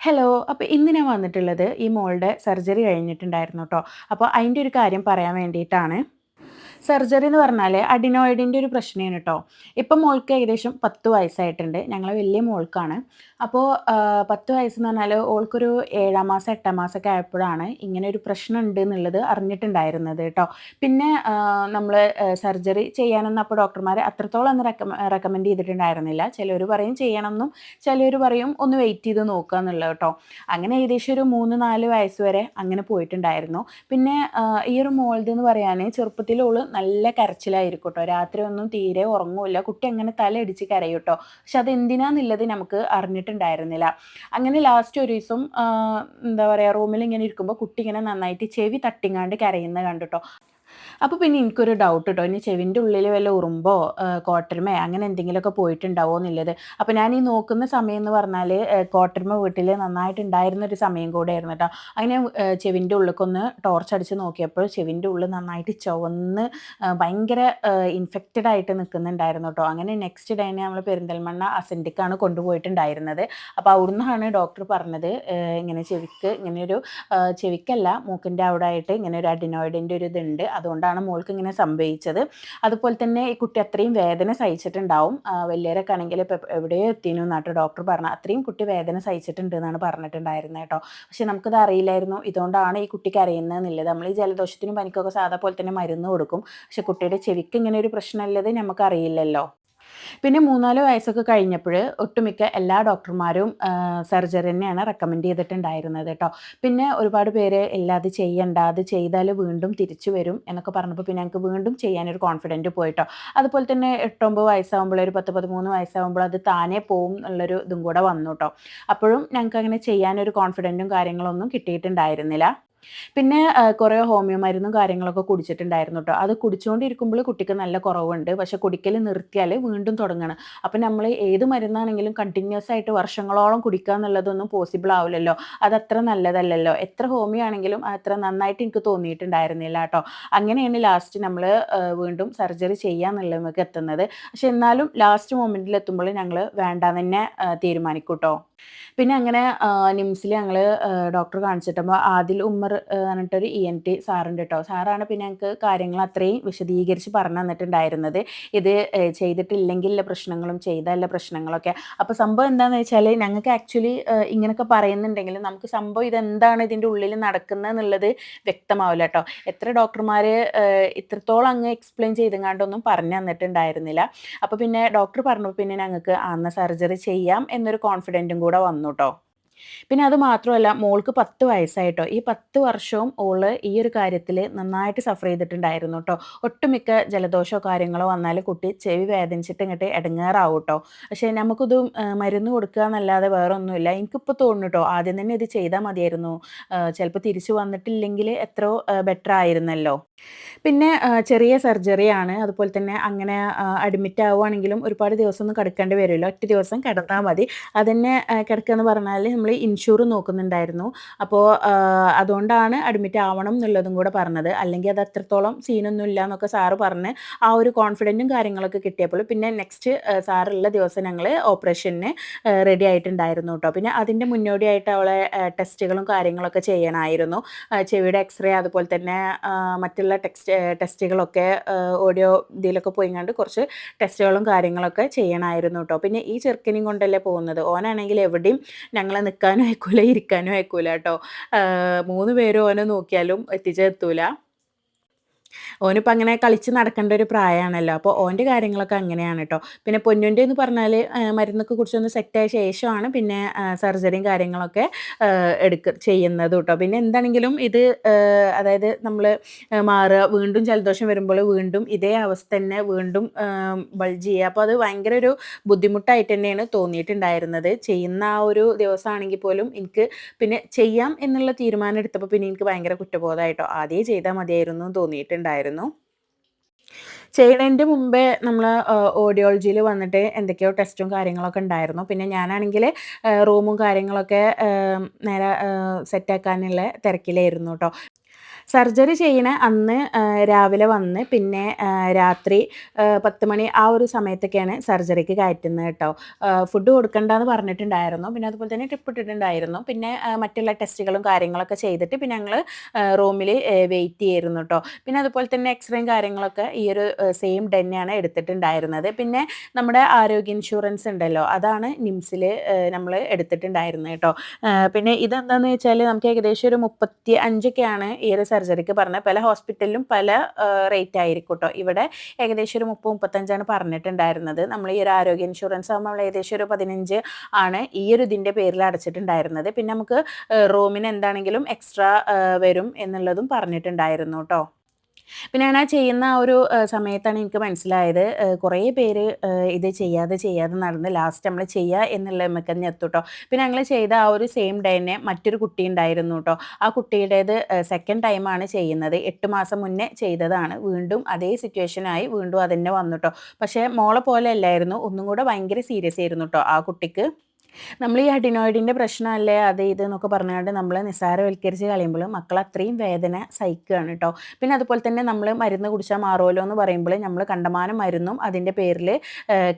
Hello അപ്പോൾ ഇന്ന് ഞാൻ വന്നിട്ടുള്ളത് ഈ മോളുടെ സർജറി കഴിഞ്ഞിട്ടുണ്ടായിരുന്നു കേട്ടോ അപ്പോൾ അതിന്റെ ഒരു കാര്യം പറയാൻ വേണ്ടിയിട്ടാണ്. സർജറി എന്ന് പറഞ്ഞാൽ അഡിനോയിഡിന്റെ ഒരു പ്രശ്നമാണ് കേട്ടോ ഇപ്പം മോൾക്ക് ഏകദേശം പത്ത് വയസ്സായിട്ടുണ്ട്. ഞങ്ങൾ വലിയ മോൾക്കാണ്. അപ്പോൾ പത്ത് വയസ്സെന്ന് പറഞ്ഞാൽ ഓൾക്കൊരു ഏഴാം മാസം എട്ടാം മാസമൊക്കെ ആയപ്പോഴാണ് ഇങ്ങനെ ഒരു പ്രശ്നം ഉണ്ട് എന്നുള്ളത് അറിഞ്ഞിട്ടുണ്ടായിരുന്നത് കേട്ടോ പിന്നെ നമ്മൾ സർജറി ചെയ്യാനൊന്നും അപ്പോൾ ഡോക്ടർമാർ അത്രത്തോളം ഒന്ന് റെക്കമെൻഡ് ചെയ്തിട്ടുണ്ടായിരുന്നില്ല. ചിലർ പറയും ചെയ്യണമെന്നും ചിലർ പറയും ഒന്ന് വെയിറ്റ് ചെയ്ത് നോക്കുക എന്നുള്ളത് കേട്ടോ അങ്ങനെ ഏകദേശം ഒരു മൂന്ന് നാല് വയസ്സ് വരെ അങ്ങനെ പോയിട്ടുണ്ടായിരുന്നു. പിന്നെ ഈ ഒരു മോൾഡ് എന്ന് പറയാൻ ചെറുപ്പത്തിൽ ഓൾ നല്ല കരച്ചിലായിരിക്കും കേട്ടോ രാത്രി ഒന്നും തീരെ ഉറങ്ങൂല്ല. കുട്ടി അങ്ങനെ തലയിടിച്ച് കരയും കേട്ടോ പക്ഷെ അത് എന്തിനാന്നുള്ളത് നമുക്ക് അറിഞ്ഞിട്ടുണ്ടായിരുന്നില്ല. അങ്ങനെ ലാസ്റ്റ് ഒരു ദിവസം എന്താ പറയുക റൂമിൽ ഇങ്ങനെ ഇരിക്കുമ്പോൾ കുട്ടി ഇങ്ങനെ നന്നായിട്ട് ചെവി തട്ടിങ്ങാണ്ട് കരയുന്ന കണ്ടു അപ്പോൾ പിന്നെ എനിക്കൊരു ഡൗട്ട് കേട്ടോ ഇനി ചെവിന്റെ ഉള്ളിൽ വല്ല ഉറുമ്പോ കോട്ടരുമേ അങ്ങനെ എന്തെങ്കിലുമൊക്കെ പോയിട്ടുണ്ടാവോ എന്നുള്ളത്. അപ്പോൾ ഞാൻ ഈ നോക്കുന്ന സമയം എന്ന് പറഞ്ഞാൽ കോട്ടരുമ വീട്ടിൽ നന്നായിട്ട് ഉണ്ടായിരുന്ന ഒരു സമയം കൂടെ ആയിരുന്നു കേട്ടോ അങ്ങനെ ചെവിന്റെ ഉള്ളിലേക്കൊന്ന് ടോർച്ച് അടിച്ച് നോക്കിയപ്പോൾ ചെവിന്റെ ഉള്ളിൽ നന്നായിട്ട് ചുവന്ന് ഭയങ്കര ഇൻഫെക്റ്റഡ് ആയിട്ട് നിൽക്കുന്നുണ്ടായിരുന്നു കേട്ടോ അങ്ങനെ നെക്സ്റ്റ് ഡേ നമ്മൾ പെരിന്തൽമണ്ണ അസെന്റിക്കാണ് കൊണ്ടുപോയിട്ടുണ്ടായിരുന്നത്. അപ്പോൾ അവിടുന്നാണ് ഡോക്ടർ പറഞ്ഞത് ഇങ്ങനെ ചെവിക്ക് ഇങ്ങനെ ഒരു ചെവിക്കല്ല മൂക്കിന്റെ അവിടെ ആയിട്ട് ഇങ്ങനെ ഒരു അഡിനോയിഡിന്റെ ഒരു ഇതുണ്ട്. അതുകൊണ്ടാണ് മോൾക്ക് ഇങ്ങനെ സംഭവിച്ചത്. അതുപോലെ തന്നെ ഈ കുട്ടി അത്രയും വേദന സഹിച്ചിട്ടുണ്ടാവും. വലിയവരൊക്കെ ആണെങ്കിൽ ഇപ്പോൾ എവിടെയോ എത്തിനു എന്നാട്ടോ ഡോക്ടർ പറഞ്ഞു അത്രയും കുട്ടി വേദന സഹിച്ചിട്ടുണ്ട് എന്നാണ് പറഞ്ഞിട്ടുണ്ടായിരുന്നത് കേട്ടോ. പക്ഷെ നമുക്കത് അറിയില്ലായിരുന്നു. ഇതുകൊണ്ടാണ് ഈ കുട്ടിക്ക് അറിയുന്നത് എന്നുള്ളത്. നമ്മൾ ഈ ജലദോഷത്തിനും പനിക്കൊക്കെ സാധാ പോലെ തന്നെ മരുന്ന് കൊടുക്കും. പക്ഷെ കുട്ടിയുടെ ചെവിക്ക് ഇങ്ങനെ ഒരു പ്രശ്നമുള്ളത് നമുക്ക് അറിയില്ലല്ലോ പിന്നെ മൂന്നാൽ വയസ്സൊക്കെ കഴിഞ്ഞപ്പോൾ ഒട്ടുമിക്ക എല്ലാ ഡോക്ടർമാരും സർജറി തന്നെയാണ് റെക്കമെൻഡ് ചെയ്തിട്ടുണ്ടായിരുന്നത് കേട്ടോ. പിന്നെ ഒരുപാട് പേര് ഇല്ല അത് ചെയ്യണ്ട അത് ചെയ്താൽ വീണ്ടും തിരിച്ചു വരും എന്നൊക്കെ പറഞ്ഞപ്പോൾ പിന്നെ ഞങ്ങൾക്ക് വീണ്ടും ചെയ്യാനൊരു കോൺഫിഡന്റ് പോയിട്ടോ. അതുപോലെ തന്നെ എട്ടൊമ്പത് വയസ്സാകുമ്പോൾ ഒരു പത്ത് പതിമൂന്ന് വയസ്സാകുമ്പോൾ അത് താനേ പോവും എന്നുള്ളൊരു ഇതും കൂടെ വന്നു കേട്ടോ. അപ്പോഴും ഞങ്ങൾക്ക് അങ്ങനെ ചെയ്യാനൊരു കോൺഫിഡന്റും കാര്യങ്ങളൊന്നും കിട്ടിയിട്ടുണ്ടായിരുന്നില്ല. പിന്നെ കുറേ ഹോമിയോ മരുന്നും കാര്യങ്ങളൊക്കെ കുടിച്ചിട്ടുണ്ടായിരുന്നു കേട്ടോ അത് കുടിച്ചുകൊണ്ടിരിക്കുമ്പോൾ കുട്ടിക്ക് നല്ല കുറവുണ്ട്. പക്ഷെ കുടിക്കൽ നിർത്തിയാൽ വീണ്ടും തുടങ്ങണം. അപ്പം നമ്മൾ ഏത് മരുന്നാണെങ്കിലും കണ്ടിന്യൂസ് ആയിട്ട് വർഷങ്ങളോളം കുടിക്കുക എന്നുള്ളതൊന്നും പോസിബിൾ ആവില്ലല്ലോ. അത് അത്ര നല്ലതല്ലല്ലോ. എത്ര ഹോമിയോ ആണെങ്കിലും അത്ര നന്നായിട്ട് എനിക്ക് തോന്നിയിട്ടുണ്ടായിരുന്നില്ല കേട്ടോ അങ്ങനെയാണ് ലാസ്റ്റ് നമ്മൾ വീണ്ടും സർജറി ചെയ്യാന്നുള്ളവർക്ക് എത്തുന്നത്. പക്ഷെ എന്നാലും ലാസ്റ്റ് മൊമെന്റിൽ എത്തുമ്പോൾ ഞങ്ങൾ വേണ്ട തന്നെ തീരുമാനിക്കും കേട്ടോ പിന്നെ അങ്ങനെ നിംസിൽ ഞങ്ങൾ ഡോക്ടർ കാണിച്ചിട്ടപ്പോൾ ആദിൽ ഉമ്മർ പറഞ്ഞിട്ടൊരു ഇ എൻ ടി സാറുണ്ട് കേട്ടോ സാറാണ് പിന്നെ ഞങ്ങൾക്ക് കാര്യങ്ങൾ അത്രയും വിശദീകരിച്ച് പറഞ്ഞു തന്നിട്ടുണ്ടായിരുന്നത്. ഇത് ചെയ്തിട്ടില്ലെങ്കിൽ പ്രശ്നങ്ങളും ചെയ്തല്ല പ്രശ്നങ്ങളൊക്കെ. അപ്പോൾ സംഭവം എന്താണെന്ന് വെച്ചാൽ ഞങ്ങൾക്ക് ആക്ച്വലി ഇങ്ങനെയൊക്കെ പറയുന്നുണ്ടെങ്കിൽ നമുക്ക് സംഭവം ഇതെന്താണ് ഇതിന്റെ ഉള്ളിൽ നടക്കുന്നത് എന്നുള്ളത് വ്യക്തമാവില്ല കേട്ടോ എത്ര ഡോക്ടർമാർ ഇത്രത്തോളം അങ്ങ് എക്സ്പ്ലെയിൻ ചെയ്തെങ്ങാണ്ടൊന്നും പറഞ്ഞു തന്നിട്ടുണ്ടായിരുന്നില്ല. അപ്പോൾ പിന്നെ ഡോക്ടർ പറഞ്ഞപ്പോൾ പിന്നെ ഞങ്ങൾക്ക് അന്ന് സർജറി ചെയ്യാം എന്നൊരു കോൺഫിഡന്റും വന്നു കേട്ടോ പിന്നെ അത് മാത്രമല്ല മോൾക്ക് പത്ത് വയസ്സായിട്ടോ. ഈ പത്ത് വർഷവും ഓൾ ഈ ഒരു കാര്യത്തിൽ നന്നായിട്ട് സഫർ ചെയ്തിട്ടുണ്ടായിരുന്നു കേട്ടോ ഒട്ടുമിക്ക ജലദോഷമോ കാര്യങ്ങളോ വന്നാൽ കുട്ടി ചെവി വേദനിച്ചിട്ട് ഇങ്ങോട്ട് ഇടങ്ങേറാവും കേട്ടോ പക്ഷേ നമുക്കിത് മരുന്ന് കൊടുക്കുക എന്നല്ലാതെ വേറെ ഒന്നുമില്ല എനിക്കിപ്പോൾ തോന്നുന്നു കേട്ടോ ആദ്യം തന്നെ ഇത് ചെയ്താൽ മതിയായിരുന്നു. ചിലപ്പോൾ തിരിച്ചു വന്നിട്ടില്ലെങ്കിൽ എത്രയോ ബെറ്റർ ആയിരുന്നല്ലോ. പിന്നെ ചെറിയ സർജറിയാണ് അതുപോലെ തന്നെ അങ്ങനെ അഡ്മിറ്റ് ആവുകയാണെങ്കിലും ഒരുപാട് ദിവസം ഒന്നും കിടക്കേണ്ടി വരുമല്ലോ ഒറ്റ ദിവസം കിടന്നാൽ മതി. അതന്നെ കിടക്കുക എന്ന് പറഞ്ഞാൽ നമ്മൾ ഇൻഷൂർ നോക്കുന്നുണ്ടായിരുന്നു. അപ്പോൾ അതുകൊണ്ടാണ് അഡ്മിറ്റ് ആവണം എന്നുള്ളതും കൂടെ പറഞ്ഞത്. അല്ലെങ്കിൽ അത് അത്രത്തോളം സീനൊന്നും ഇല്ല എന്നൊക്കെ സാറ് പറഞ്ഞ് ആ ഒരു കോൺഫിഡന്റും കാര്യങ്ങളൊക്കെ കിട്ടിയപ്പോൾ പിന്നെ നെക്സ്റ്റ് സാറുള്ള ദിവസം ഞങ്ങൾ ഓപ്പറേഷന് റെഡി ആയിട്ടുണ്ടായിരുന്നു കേട്ടോ പിന്നെ അതിന്റെ മുന്നോടിയായിട്ട് അവളെ ടെസ്റ്റുകളും കാര്യങ്ങളൊക്കെ ചെയ്യണമായിരുന്നു ചെവിയുടെ എക്സ്റേ അതുപോലെ തന്നെ മറ്റുള്ള ടെക്സ്റ്റ് ടെസ്റ്റുകളൊക്കെ ഓഡിയോ ഇതിലൊക്കെ പോയി കണ്ട് കുറച്ച് ടെസ്റ്റുകളും കാര്യങ്ങളൊക്കെ ചെയ്യണമായിരുന്നു കേട്ടോ പിന്നെ ഈ ചെറുക്കനെയും കൊണ്ടല്ലേ പോകുന്നത്? ഓനാണെങ്കിൽ എവിടെയും ഞങ്ങളെ നിൽക്കാനും അയക്കൂല ഇരിക്കാനും അയക്കൂല കേട്ടോ. മൂന്ന് പേരും ഓനെ നോക്കിയാലും എത്തിച്ചെത്തൂല ഓനിപ്പോൾ അങ്ങനെ കളിച്ച് നടക്കേണ്ട ഒരു പ്രായമാണല്ലോ അപ്പോൾ ഓന്റെ കാര്യങ്ങളൊക്കെ അങ്ങനെയാണ് കേട്ടോ പിന്നെ പൊന്നുന്റെ എന്ന് പറഞ്ഞാൽ മരുന്നൊക്കെ കുറിച്ചൊന്ന് സെറ്റായ ശേഷമാണ് പിന്നെ സർജറിയും കാര്യങ്ങളൊക്കെ എടുക്ക ചെയ്യുന്നത് കേട്ടോ പിന്നെ എന്താണെങ്കിലും ഇത് അതായത് നമ്മൾ മാറുക വീണ്ടും ജലദോഷം വരുമ്പോൾ വീണ്ടും ഇതേ അവസ്ഥ തന്നെ വീണ്ടും ബൾജ് ചെയ്യുക. അപ്പോൾ അത് ഭയങ്കര ഒരു ബുദ്ധിമുട്ടായിട്ട് തന്നെയാണ് തോന്നിയിട്ടുണ്ടായിരുന്നത്. ചെയ്യുന്ന ആ ഒരു ദിവസമാണെങ്കിൽ പോലും എനിക്ക് പിന്നെ ചെയ്യാം എന്നുള്ള തീരുമാനം എടുത്തപ്പോൾ പിന്നെ എനിക്ക് ഭയങ്കര കുറ്റബോധമായിട്ടോ ആദ്യം ചെയ്താൽ മതിയായിരുന്നു തോന്നിയിട്ടുണ്ടായിരുന്നു ഉണ്ടായിരുന്നു. ചെയ്യണതിന്റെ മുമ്പേ നമ്മൾ ഓഡിയോളജിയിൽ വന്നിട്ട് എന്തൊക്കെയോ ടെസ്റ്റും കാര്യങ്ങളൊക്കെ ഉണ്ടായിരുന്നു. പിന്നെ ഞാനാണെങ്കിൽ റൂമും കാര്യങ്ങളൊക്കെ നേരെ സെറ്റാക്കാനുള്ള തിരക്കിലായിരുന്നു കേട്ടോ സർജറി ചെയ്യണ അന്ന് രാവിലെ വന്ന് പിന്നെ രാത്രി പത്ത് മണി ആ ഒരു സമയത്തൊക്കെയാണ് സർജറിക്ക് കയറ്റുന്നത് കേട്ടോ. ഫുഡ് കൊടുക്കണ്ടെന്ന് പറഞ്ഞിട്ടുണ്ടായിരുന്നു. പിന്നെ അതുപോലെ തന്നെ ട്രിപ്പ് ഇട്ടിട്ടുണ്ടായിരുന്നു. പിന്നെ മറ്റുള്ള ടെസ്റ്റുകളും കാര്യങ്ങളൊക്കെ ചെയ്തിട്ട് പിന്നെ ഞങ്ങൾ റൂമിൽ വെയിറ്റ് ചെയ്യായിരുന്നു കേട്ടോ. പിന്നെ അതുപോലെ തന്നെ എക്സ്റേയും കാര്യങ്ങളൊക്കെ ഈ ഒരു സെയിം തന്നെയാണ് എടുത്തിട്ടുണ്ടായിരുന്നത്. പിന്നെ നമ്മുടെ ആരോഗ്യ ഇൻഷുറൻസ് ഉണ്ടല്ലോ അതാണ് നിംസിൽ നമ്മൾ എടുത്തിട്ടുണ്ടായിരുന്നത് കേട്ടോ. പിന്നെ ഇതെന്താണെന്ന് വെച്ചാൽ നമുക്ക് ഏകദേശം ഒരു മുപ്പത്തി അഞ്ചൊക്കെയാണ് ഈ ഒരു സർജറിക്ക് പറഞ്ഞ പല ഹോസ്പിറ്റലിലും പല റേറ്റ് ആയിരിക്കും കേട്ടോ ഇവിടെ ഏകദേശം ഒരു മുപ്പത് മുപ്പത്തഞ്ചാണ് പറഞ്ഞിട്ടുണ്ടായിരുന്നത്. നമ്മൾ ഈ ഒരു ആരോഗ്യ ഇൻഷുറൻസ് ആകുമ്പോൾ നമ്മൾ ഏകദേശം ഒരു പതിനഞ്ച് ആണ് ഈ ഒരു ഇതിന്റെ പേരിൽ അടച്ചിട്ടുണ്ടായിരുന്നത്. പിന്നെ നമുക്ക് റൂമിന് എന്താണെങ്കിലും എക്സ്ട്രാ വരും എന്നുള്ളതും പറഞ്ഞിട്ടുണ്ടായിരുന്നു കേട്ടോ. പിന്നെ ഞാൻ ആ ചെയ്യുന്ന ആ ഒരു സമയത്താണ് എനിക്ക് മനസ്സിലായത് കുറേ പേര് ഇത് ചെയ്യാതെ ചെയ്യാതെ നടന്ന് ലാസ്റ്റ് നമ്മൾ ചെയ്യുക എന്നുള്ള മെക്കഞ്ഞ് എത്തുട്ടോ. പിന്നെ ഞങ്ങൾ ചെയ്ത ആ ഒരു സെയിം ഡേ തന്നെ മറ്റൊരു കുട്ടി ഉണ്ടായിരുന്നു കേട്ടോ ആ കുട്ടിയുടേത് സെക്കൻഡ് ടൈമാണ് ചെയ്യുന്നത്. എട്ട് മാസം മുന്നേ ചെയ്തതാണ്. വീണ്ടും അതേ സിറ്റുവേഷനായി വീണ്ടും അതന്നെ വന്നു കേട്ടോ പക്ഷേ മോളെ പോലെ അല്ലായിരുന്നു. ഒന്നും കൂടെ ഭയങ്കര സീരിയസ് ആയിരുന്നു കേട്ടോ ആ കുട്ടിക്ക്. നമ്മൾ ഈ അഡിനോയിഡിന്റെ പ്രശ്നമല്ലേ അത് ഇത് എന്നൊക്കെ പറഞ്ഞുകൊണ്ട് നമ്മൾ നിസ്സാരവൽക്കരിച്ച് കളയുമ്പോൾ മക്കൾ അത്രയും വേദന സഹിക്കുകയാണ് കേട്ടോ പിന്നെ അതുപോലെ തന്നെ നമ്മൾ മരുന്ന് കുടിച്ചാൽ മാറുമല്ലോ എന്ന് പറയുമ്പോൾ നമ്മൾ കണ്ടമാനം മരുന്നും അതിന്റെ പേരിൽ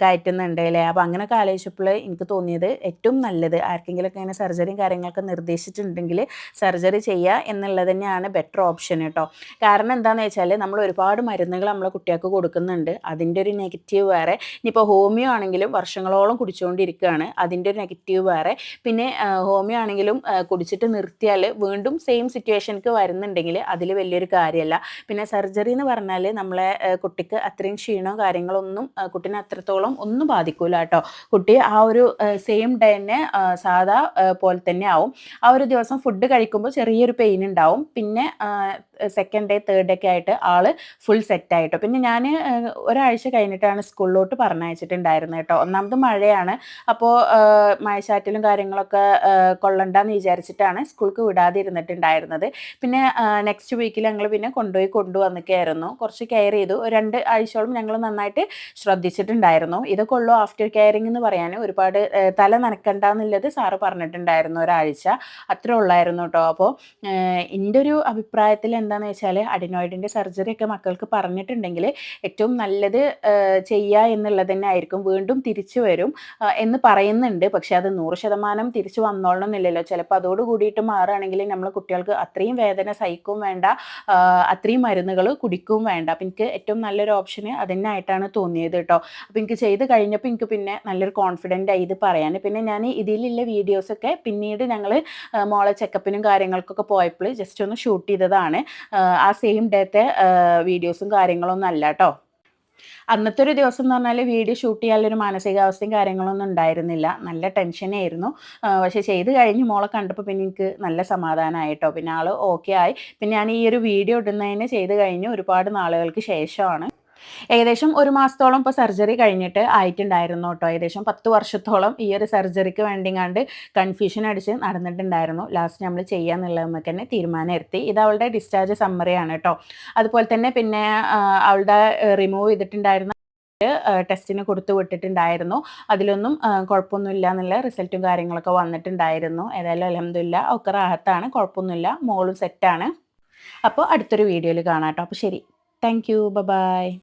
കയറ്റുന്നുണ്ട് അല്ലേ? അപ്പോൾ അങ്ങനെയൊക്കെ ആലോചിച്ചപ്പോൾ എനിക്ക് തോന്നിയത് ഏറ്റവും നല്ലത്. ആർക്കെങ്കിലുമൊക്കെ ഇങ്ങനെ സർജറിയും കാര്യങ്ങളൊക്കെ നിർദ്ദേശിച്ചിട്ടുണ്ടെങ്കിൽ സർജറി ചെയ്യുക എന്നുള്ളത് തന്നെയാണ് ബെറ്റർ ഓപ്ഷൻ കേട്ടോ കാരണം എന്താണെന്ന് വെച്ചാൽ നമ്മൾ ഒരുപാട് മരുന്നുകൾ നമ്മൾ കുട്ടികൾക്ക് കൊടുക്കുന്നുണ്ട്. അതിന്റെ ഒരു നെഗറ്റീവ് വേറെ. ഇനിയിപ്പോൾ ഹോമിയോ ആണെങ്കിലും വർഷങ്ങളോളം കുടിച്ചുകൊണ്ടിരിക്കുകയാണ് അതിന്റെ ഒരു നെഗറ്റീവ് വേറെ. പിന്നെ ഹോമിയോ ആണെങ്കിലും കുടിച്ചിട്ട് നിർത്തിയാൽ വീണ്ടും സെയിം സിറ്റുവേഷനിക്ക് വരുന്നുണ്ടെങ്കിൽ അതിൽ വലിയൊരു കാര്യമല്ല പിന്നെ സർജറി എന്ന് പറഞ്ഞാൽ നമ്മളെ കുട്ടിക്ക് അത്രയും ക്ഷീണോ കാര്യങ്ങളൊന്നും കുട്ടീനെ അത്രത്തോളം ഒന്നും ബാധിക്കൂല കേട്ടോ. കുട്ടി ആ ഒരു സെയിം ഡേ തന്നെ സാധാ പോലെ തന്നെ ആവും. ആ ഒരു ദിവസം ഫുഡ് കഴിക്കുമ്പോൾ ചെറിയൊരു പെയിൻ ഉണ്ടാവും പിന്നെ സെക്കൻഡ് ഡേ തേർഡ് ഡേ ഒക്കെ ആയിട്ട് ആൾ ഫുൾ സെറ്റ് ആയിട്ടോ. പിന്നെ ഞാൻ ഒരാഴ്ച കഴിഞ്ഞിട്ടാണ് സ്കൂളിലോട്ട് പറഞ്ഞയച്ചിട്ടുണ്ടായിരുന്നത് കേട്ടോ. ഒന്നാമത് മഴയാണ്. അപ്പോൾ മഴച്ചാറ്റിലും കാര്യങ്ങളൊക്കെ കൊള്ളണ്ടെന്ന് വിചാരിച്ചിട്ടാണ് സ്കൂൾക്ക് വിടാതെ ഇരുന്നിട്ടുണ്ടായിരുന്നത് പിന്നെ നെക്സ്റ്റ് വീക്കിൽ ഞങ്ങൾ പിന്നെ കൊണ്ടുപോയി കൊണ്ടുവന്നിക്കായിരുന്നു. കുറച്ച് കെയർ ചെയ്തു. രണ്ട് ആഴ്ചയോളം ഞങ്ങൾ നന്നായിട്ട് ശ്രദ്ധിച്ചിട്ടുണ്ടായിരുന്നു. ഇതൊക്കെ ഉള്ളൂ ആഫ്റ്റർ കെയറിംഗ് എന്ന് പറയാൻ ഒരുപാട് തല നനക്കണ്ട എന്നുള്ളത് സാറ് പറഞ്ഞിട്ടുണ്ടായിരുന്നു ഒരാഴ്ച. അത്ര ഉള്ളായിരുന്നു കേട്ടോ അപ്പോൾ എന്റെ ഒരു അഭിപ്രായത്തിൽ എന്താണെന്ന് വെച്ചാൽ അഡിനോയിഡിന്റെ സർജറി ഒക്കെ മക്കൾക്ക് പറഞ്ഞിട്ടുണ്ടെങ്കിൽ ഏറ്റവും നല്ലത് ചെയ്യുക എന്നുള്ളത് തന്നെ ആയിരിക്കും. വീണ്ടും തിരിച്ചു വരും എന്ന് പറയുന്നുണ്ട്. പക്ഷേ അത് നൂറ് ശതമാനം തിരിച്ചു വന്നോളണം എന്നില്ലല്ലോ ചിലപ്പോൾ അതോട് കൂടിയിട്ട് മാറുകയാണെങ്കിൽ നമ്മൾ കുട്ടികൾക്ക് അത്രയും വേദന സഹിക്കും വേണ്ട അത്രയും മരുന്നുകൾ കുടിക്കും വേണ്ട. അപ്പം എനിക്ക് ഏറ്റവും നല്ലൊരു ഓപ്ഷന് അതിനായിട്ടാണ് തോന്നിയത് കേട്ടോ. അപ്പം എനിക്ക് ചെയ്ത് കഴിഞ്ഞപ്പോൾ എനിക്ക് പിന്നെ നല്ലൊരു കോൺഫിഡന്റ് ആയി ഇത് പറയാൻ പിന്നെ ഞാൻ ഇതിലുള്ള വീഡിയോസൊക്കെ പിന്നീട് ഞങ്ങൾ മോളെ ചെക്കപ്പിനും കാര്യങ്ങൾക്കൊക്കെ പോയപ്പോൾ ജസ്റ്റ് ഒന്ന് ഷൂട്ട് ചെയ്തതാണ്. ആ സെയിം ഡേത്തെ വീഡിയോസും കാര്യങ്ങളൊന്നും അല്ല കേട്ടോ. അന്നത്തെ ഒരു ദിവസം എന്ന് പറഞ്ഞാൽ വീഡിയോ ഷൂട്ട് ചെയ്യാനുള്ളൊരു മാനസികാവസ്ഥയും കാര്യങ്ങളൊന്നും ഉണ്ടായിരുന്നില്ല. നല്ല ടെൻഷനായിരുന്നു പക്ഷേ ചെയ്ത് കഴിഞ്ഞ് മോളെ കണ്ടപ്പോൾ പിന്നെ എനിക്ക് നല്ല സമാധാനമായിട്ടോ പിന്നെ ആൾ ഓക്കെ ആയി. പിന്നെ ഞാൻ ഈ ഒരു വീഡിയോ ഇടുന്നതിന് ചെയ്ത് കഴിഞ്ഞ് ഒരുപാട് നാളുകൾക്ക് ശേഷമാണ് ഏകദേശം ഒരു മാസത്തോളം ഇപ്പോൾ സർജറി കഴിഞ്ഞിട്ട് ആയിട്ടുണ്ടായിരുന്നു കേട്ടോ. ഏകദേശം പത്ത് വർഷത്തോളം ഈ ഒരു സർജറിക്ക് വേണ്ടിങ്ങാണ്ട് കൺഫ്യൂഷൻ അടിച്ച് നടന്നിട്ടുണ്ടായിരുന്നു. ലാസ്റ്റ് നമ്മൾ ചെയ്യാന്നുള്ളത് നമുക്ക് തന്നെ തീരുമാനം എത്തി ഇത് അവളുടെ ഡിസ്ചാർജ് സമ്മറിയാണ് കേട്ടോ. അതുപോലെ തന്നെ പിന്നെ അവളുടെ റിമൂവ് ചെയ്തിട്ടുണ്ടായിരുന്ന ടെസ്റ്റിന് കൊടുത്തു വിട്ടിട്ടുണ്ടായിരുന്നു. അതിലൊന്നും കുഴപ്പമൊന്നുമില്ല എന്നുള്ള റിസൾട്ടും കാര്യങ്ങളൊക്കെ വന്നിട്ടുണ്ടായിരുന്നു. ഏതായാലും അലഹമില്ല ഒക്കെ റാഹത്താണ് കുഴപ്പമൊന്നുമില്ല. മോളും സെറ്റാണ് അപ്പോൾ അടുത്തൊരു വീഡിയോയിൽ കാണാം കേട്ടോ. അപ്പോൾ ശരി. Thank you by